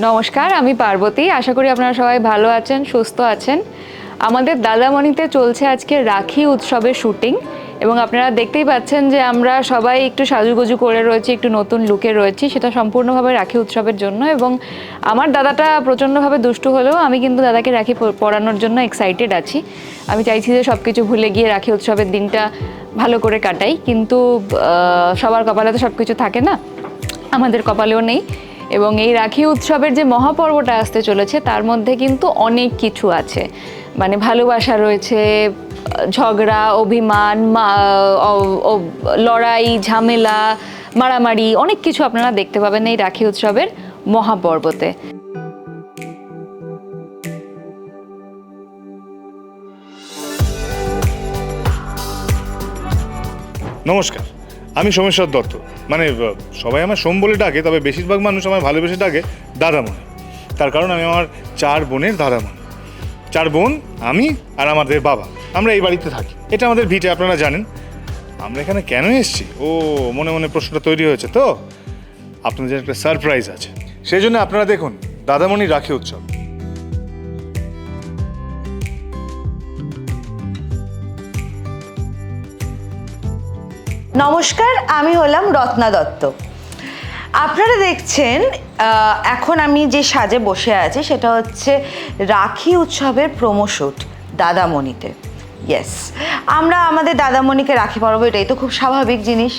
নমস্কার, আমি পার্বতী। আশা করি আপনারা সবাই ভালো আছেন, সুস্থ আছেন। আমাদের দাদামণিতে চলছে আজকে রাখি উৎসবের শুটিং। এবং আপনারা দেখতেই পাচ্ছেন যে আমরা সবাই একটু সাজুগুজু করে রয়েছি, একটু নতুন লুকে রয়েছি, সেটা সম্পূর্ণভাবে রাখি উৎসবের জন্য এবং আমার দাদাটা প্রচণ্ডভাবে দুষ্টু হলেও আমি কিন্তু দাদাকে রাখি পড়ানোর জন্য এক্সাইটেড আছি। আমি চাইছি যে সব কিছু ভুলে গিয়ে রাখি উৎসবের দিনটা ভালো করে কাটাই, কিন্তু সবার কপালে তো সব কিছু থাকে না, আমাদের কপালেও নেই এবং এই রাখি উৎসবের যে মহাপর্বটা আসতে চলেছে, তার মধ্যে কিন্তু অনেক কিছু আছে। মানে ভালোবাসা রয়েছে ঝগড়া, অভিমান লড়াই, ঝামেলা, মারামারি, অনেক কিছু আপনারা দেখতে পাবেন এই রাখি উৎসবের মহাপর্বতে। নমস্কার, আমি সোমেশ্বর দত্ত। মানে সবাই আমার সোম বলে ডাকে, তবে বেশিরভাগ মানুষ আমার ভালোবেসে ডাকে দাদামণি। তার কারণ আমি আমার চার বোনের দাদামণি। চার বোন, আমি আর আমাদের বাবা। আমরা এই বাড়িতে থাকি। এটা আমাদের ভিটে, আপনারা জানেন। আমরা এখানে কেন এসেছি? ও, মনে মনে প্রশ্নটা তৈরি হয়েছে তো। আপনাদের একটা সারপ্রাইজ আছে। সেই জন্য আপনারা দেখুন, দাদামণি রাখি উৎসব। নমস্কার, আমি হলাম রত্না দত্ত। আপনারা দেখছেন এখন আমি যে সাজে বসে আছি, সেটা হচ্ছে রাখি উৎসবের প্রমোশুট দাদামণিতে। ইয়েস আমরা আমাদের দাদামণিকে রাখি পড়াবো এটাই তো খুব স্বাভাবিক জিনিস।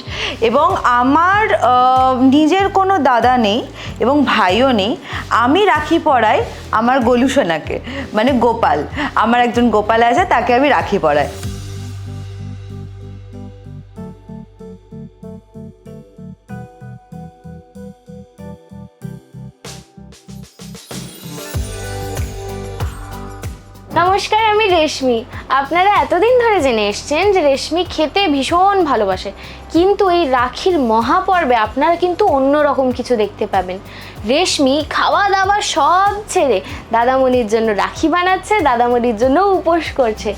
এবং আমার নিজের কোনো দাদা নেই এবং ভাইও নেই, আমি রাখি পড়াই আমার গলুসোনাকে মানে গোপাল। আমার একজন গোপাল আছে, তাকে আমি রাখি পরাই। নমস্কার, আমি রেশমি। আপনারা এতদিন ধরে জেনে এসছেন যে রেশমি খেতে ভীষণ ভালোবাসে। কিন্তু এই রাখির মহাপর্বে আপনারা কিন্তু অন্য রকম কিছু দেখতে পাবেন। রেশমি খাওয়া দাওয়া সব ছেড়ে দাদামণির জন্য রাখি বানাচ্ছে, দাদামণির জন্য উপোস করছে।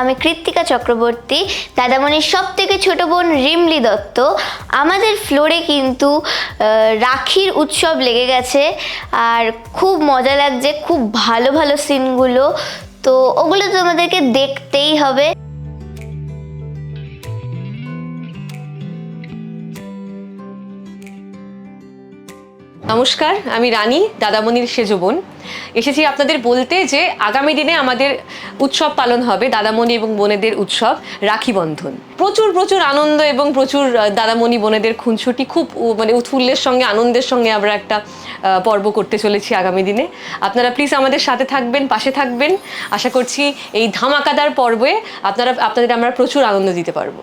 আমি কৃত্তিকা চক্রবর্তী, দাদামণির সব থেকে ছোটো বোন রিমলি দত্ত। আমাদের ফ্লোরে কিন্তু রাখির উৎসব লেগে গেছে। আর খুব মজা লাগছে, খুব ভালো ভালো সিনগুলো তো ওগুলো তোমাদেরকে দেখতেই হবে। নমস্কার, আমি রানী, দাদামণির সেজো বোন। এসেছি আপনাদের বলতে যে আগামী দিনে আমাদের উৎসব পালন হবে, দাদামণি এবং বোনেদের উৎসব, রাখি বন্ধন। প্রচুর প্রচুর আনন্দ এবং প্রচুর দাদামণি, বোনেদের খুনছুটি খুব মানে উৎফুল্লের সঙ্গে, আনন্দের সঙ্গে আমরা একটা পর্ব করতে চলেছি আগামী দিনে। আপনারা প্লিজ আমাদের সাথে থাকবেন, পাশে থাকবেন। আশা করছি এই ধামাকাদার পর্বে আপনারা, আপনাদের আমরা প্রচুর আনন্দ দিতে পারব।